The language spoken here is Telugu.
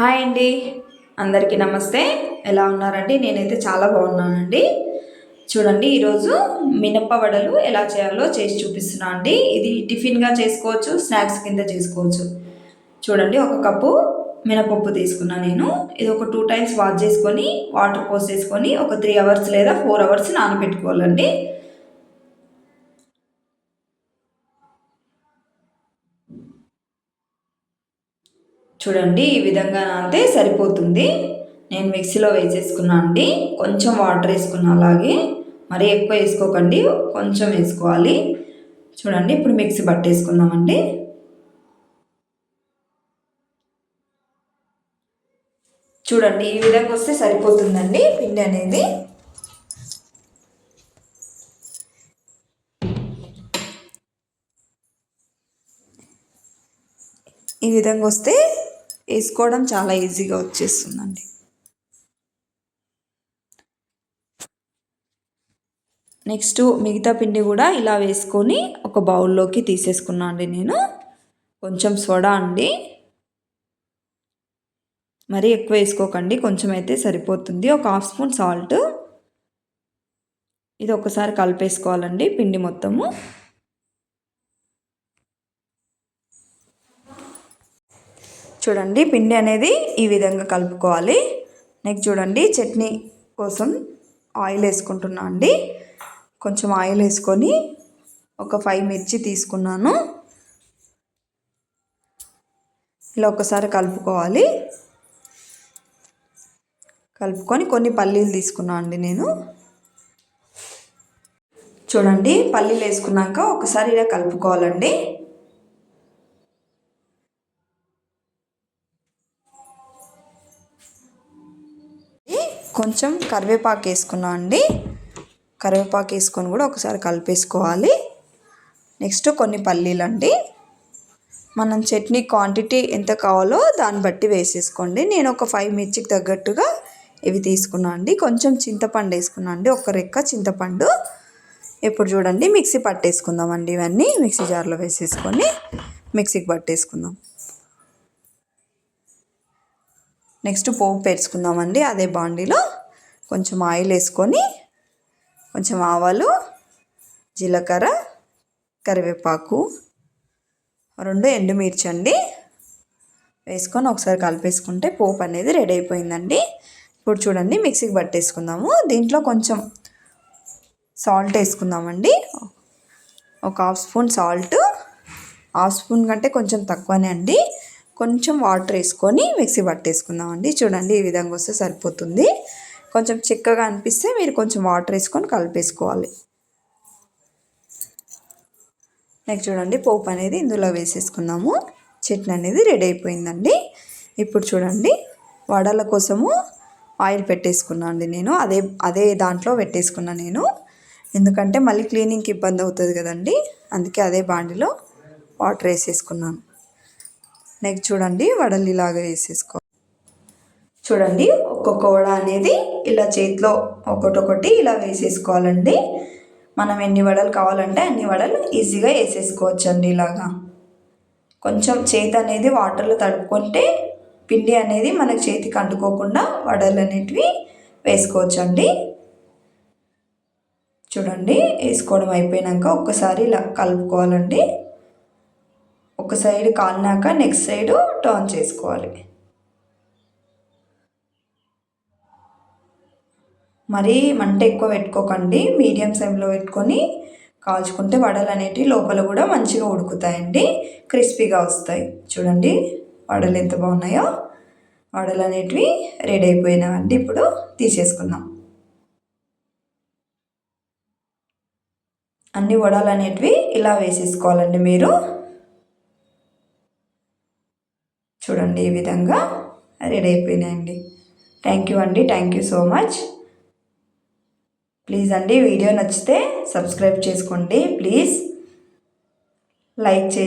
హాయ్ అండి. అందరికీ నమస్తే. ఎలా ఉన్నారండి? నేనైతే చాలా బాగున్నానండి. చూడండి ఈరోజు మినప్ప వడలు ఎలా చేయాలో చేసి చూపిస్తున్నా అండి. ఇది టిఫిన్గా చేసుకోవచ్చు స్నాక్స్ కింద చేసుకోవచ్చు. చూడండి ఒక కప్పు మినపప్పు తీసుకున్నా నేను. ఇది ఒక టూ టైమ్స్ వాష్ చేసుకొని వాటర్ పోసేసుకొని ఒక త్రీ అవర్స్ లేదా ఫోర్ అవర్స్ నానబెట్టుకోవాలండి. చూడండి ఈ విధంగా నానితే సరిపోతుంది. నేను మిక్సీలో వేసేసుకున్నా అండి. కొంచెం వాటర్ వేసుకున్నా అలాగే. మరీ ఎక్కువ వేసుకోకండి కొంచెం వేసుకోవాలి. చూడండి ఇప్పుడు మిక్సీ పట్టేసుకుందామండి. చూడండి ఈ విధంగా వస్తే సరిపోతుందండి పిండి అనేది. ఈ విధంగా వస్తే వేసుకోవడం చాలా ఈజీగా వచ్చేస్తుందండి. నెక్స్ట్ మిగతా పిండి కూడా ఇలా వేసుకొని ఒక బౌల్లోకి తీసేసుకున్నా అండి నేను. కొంచెం సోడా అండి. మరీ ఎక్కువ వేసుకోకండి కొంచెం అయితే సరిపోతుంది. ఒక హాఫ్ స్పూన్ సాల్ట్. ఇది ఒకసారి కలిపేసుకోవాలండి పిండి మొత్తము. చూడండి పిండి అనేది ఈ విధంగా కలుపుకోవాలి. నెక్స్ట్ చూడండి చట్నీ కోసం ఆయిల్ వేసుకుంటున్నా అండి. కొంచెం ఆయిల్ వేసుకొని ఒక ఫైవ్ మిర్చి తీసుకున్నాను. ఇలా ఒకసారి కలుపుకోవాలి. కలుపుకొని కొన్ని పల్లీలు తీసుకున్నాను అండి నేను. చూడండి పల్లీలు వేసుకున్నాక ఒకసారి ఇలా కలుపుకోవాలండి. కొంచెం కరివేపాకు వేసుకున్నాం అండి. కరివేపాకు వేసుకొని కూడా ఒకసారి కలిపేసుకోవాలి. నెక్స్ట్ కొన్ని పల్లీలు అండి. మనం చట్నీ క్వాంటిటీ ఎంత కావాలో దాన్ని బట్టి వేసేసుకోండి. నేను ఒక ఫైవ్ మిర్చికి తగ్గట్టుగా ఇవి తీసుకున్నా అండి. కొంచెం చింతపండు వేసుకున్నా అండి. ఒక రెక్క చింతపండు. ఇప్పుడు చూడండి మిక్సీ పట్టేసుకుందామండి ఇవన్నీ. మిక్సీ జార్లో వేసేసుకొని మిక్సీకి పట్టేసుకుందాం. నెక్స్ట్ పోపు పెట్టుకుందామండి అదే బాండీలో కొంచెం ఆయిల్ వేసుకొని కొంచెం ఆవాలు జీలకర్ర కరివేపాకు రెండు ఎండుమిర్చి అండి వేసుకొని ఒకసారి కలిపేసుకుంటే పోపు అనేది రెడీ అయిపోయిందండి. ఇప్పుడు చూడండి మిక్సీకి పట్టేసుకుందాము. దీంట్లో కొంచెం సాల్ట్ వేసుకుందామండి. ఒక half spoon salt half spoon కంటే కొంచెం తక్కువనే అండి. కొంచెం వాటర్ వేసుకొని మిక్సీ పట్టేసుకుందామండి. చూడండి ఈ విధంగా వస్తే సరిపోతుంది. కొంచెం చిక్కగా అనిపిస్తే మీరు కొంచెం వాటర్ వేసుకొని కలిపేసుకోవాలి. నెక్స్ట్ చూడండి పోపు అనేది ఇందులో వేసేసుకున్నాము చట్నీ అనేది రెడీ అయిపోయిందండి. ఇప్పుడు చూడండి వడల కోసము ఆయిల్ పెట్టేసుకున్నాను అండి నేను. అదే అదే దాంట్లో పెట్టేసుకున్నాను నేను. ఎందుకంటే మళ్ళీ క్లీనింగ్కి ఇబ్బంది అవుతుంది కదండి. అందుకే అదే బాండిలో వాటర్ వేసేసుకున్నాను. నెక్స్ట్ చూడండి వడలు ఇలాగా వేసేసుకో. చూడండి ఒక్కొక్క వడ అనేది ఇలా చేతిలో ఒకటొకటి ఇలా వేసేసుకోవాలండి. మనం ఎన్ని వడలు కావాలంటే అన్ని వడలు ఈజీగా వేసేసుకోవచ్చండి ఇలాగా. కొంచెం చేతి అనేది వాటర్లో తడుపుకుంటే పిండి అనేది మన చేతికి అంటుకోకుండా వడలు అనేటివి వేసుకోవచ్చండి. చూడండి వేసుకోవడం అయిపోయాక ఒక్కసారి ఇలా కలుపుకోవాలండి. ఒక సైడ్ కాలినాక నెక్స్ట్ సైడ్ టర్న్ చేసుకోవాలి. మరీ మంట ఎక్కువ పెట్టుకోకండి. మీడియం సైజ్లో పెట్టుకొని కాల్చుకుంటే వడలు అనేటివి లోపల కూడా మంచిగా ఉడుకుతాయండి. క్రిస్పీగా వస్తాయి. చూడండి వడలు ఎంత బాగున్నాయో. వడలు అనేటివి రెడీ అయిపోయినాయండి. ఇప్పుడు తీసేసుకుందాం. అన్ని వడలు అనేటివి ఇలా వేసేసుకోవాలండి మీరు. చూడండి ఈ విధంగా రెడీ అయిపోయినాయండి. థ్యాంక్ యూ అండి. Thank you so much please అండి వీడియో నచ్చితే సబ్స్క్రైబ్ చేసుకోండి. ప్లీజ్ లైక్ చేయండి.